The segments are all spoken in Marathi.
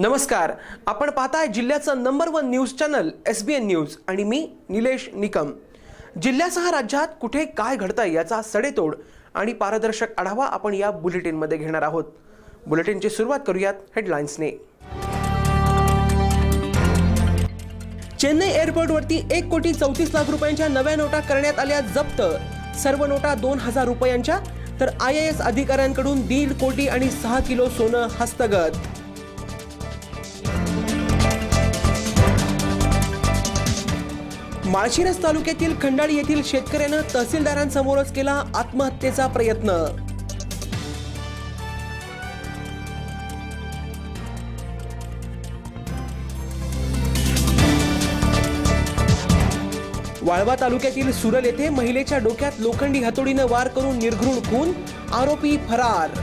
नमस्कार. आपण पाहताय जिल्ह्याचं number one news channel S B N news आणि मी निलेश निकम. जिल्ह्यासह राज्यात कुठे काय घडतंय याचा सडेतोड आणि पारदर्शक आढावा आपण या बुलेटिनमध्ये घेणार आहोत. बुलेटिनची सुरुवात करूयात हेडलाईन्सने चेन्नई एअरपोर्टवरती एक कोटी चौतीस लाख रुपयांच्या नव्या नोटा करण्यात आल्या जप्त. सर्व नोटा दोन हजार रुपयांच्या तर आय एस अधिकाऱ्यांकडून दीड कोटी आणि सहा किलो सोनं हस्तगत. माळशिरस तालुक्यातील खंडाळी येथील शेतकऱ्यानं तहसीलदारांसमोरच केला आत्महत्येचा प्रयत्न. वाळवा तालुक्यातील सुरल येथे महिलेच्या डोक्यात लोखंडी हातोडीनं वार करून निर्घृण खून आरोपी फरार.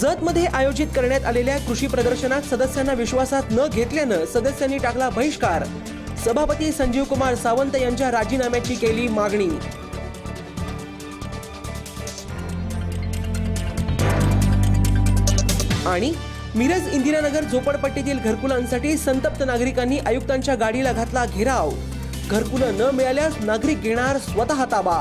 जतमध्ये आयोजित करण्यात आलेल्या कृषी प्रदर्शनात सदस्यांना विश्वासात न घेतल्यानं सदस्यांनी टाकला बहिष्कार. सभापती संजीव कुमार सावंत यांच्या राजीनाम्याची केली मागणी. आणि मिरज इंदिरानगर झोपडपट्टीतील घरकुलांसाठी संतप्त नागरिकांनी आयुक्तांच्या गाडीला घातला घेराव. घरकुलं न मिळाल्यास नागरिक घेणार स्वतः ताबा.